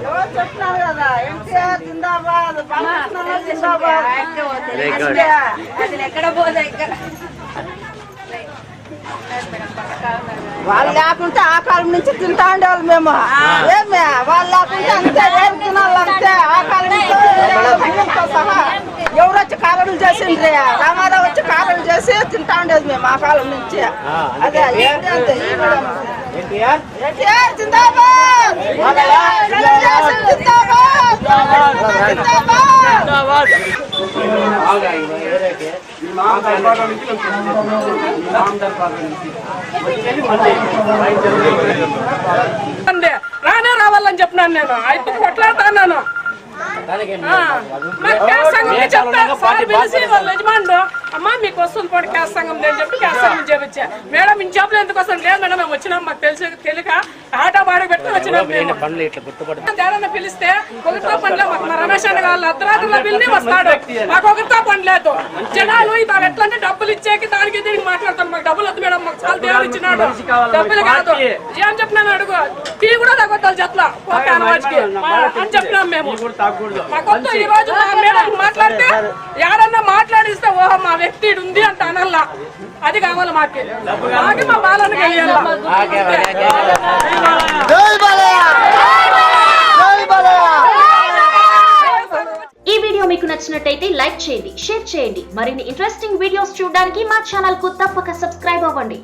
ఎవరు చెప్తున్నారు కదా ఎన్టీఆర్ జిందాబాద్ బాలకృష్ణ జిందాబాద్ ఎన్టీఆర్. అసలు ఎక్కడ పోదా ఇక్కడ వాళ్ళు లేకుంటే ఆ కాలం నుంచి తింటా ఉండేవాళ్ళు మేము. ఏమే? వాళ్ళు లేకుంటే అంతే ఏం తినాలి అంతే ఆ కాలం నుంచి బియ్యంతో సహా ఎవరు కారణం చేసిండ్రి. రామారావు వచ్చి కారణం చేసి తింటా ఉండేది మేము ఆ కాలం నుంచి. అందే రానే రావాలని చెప్పినాను నేను. అయితే కొట్లాడుతున్నాను యజమానులు. అమ్మా మీకు వస్తుంది పోటీ క్యాస్ట్ సంఘం అని చెప్పి క్యాస్ట్ సంఘం చేపించా. మేడం ఇంక జాబ్లో ఎందుకు వస్తుంది? లేదు మేడం మేము వచ్చినాం మాకు తెలిసి తెలియక ఆటో బాడీ పెట్టి వచ్చినాం మేము. పిలిస్తే ఒకరితో పనిలే మాకు మా రమేష్ అన్న కావాలి అర్ధరాత్రిలో పిల్లి వస్తాడు. మాకు ఒకరితో పని లేదు జనాలు ఇతను ఎట్లా అంటే డబ్బులు ఇచ్చేకి దానికి దీనికి మాట్లాడతాను మాకు డబ్బులు వద్దు మేడం మాకు చాలా దేవుడు ఇచ్చినాడు. డబ్బులు కాదు. ఏం చెప్పినాను అడుగు. టీ కూడా చెట్ల ఓకే అనవాజ్కి అని చెప్పినాం మేము. మాకొద్దు ఈ రోజు మా మేడం మాట్లాడితే ఎవరన్నా మాట్లాడిస్తే ఓహో మా వ్యక్తి ఉంది అంట అనల్లా. అది కావాలి మాకి. మాకి మా బాలన్న కలియాల ఈ వీడియో మీకు నచ్చినట్టయితే లైక్ చేయండి షేర్ చేయండి. మరిన్ని ఇంట్రెస్టింగ్ వీడియోస్ చూడడానికి మా ఛానల్కు తప్పక సబ్స్క్రైబ్ అవ్వండి.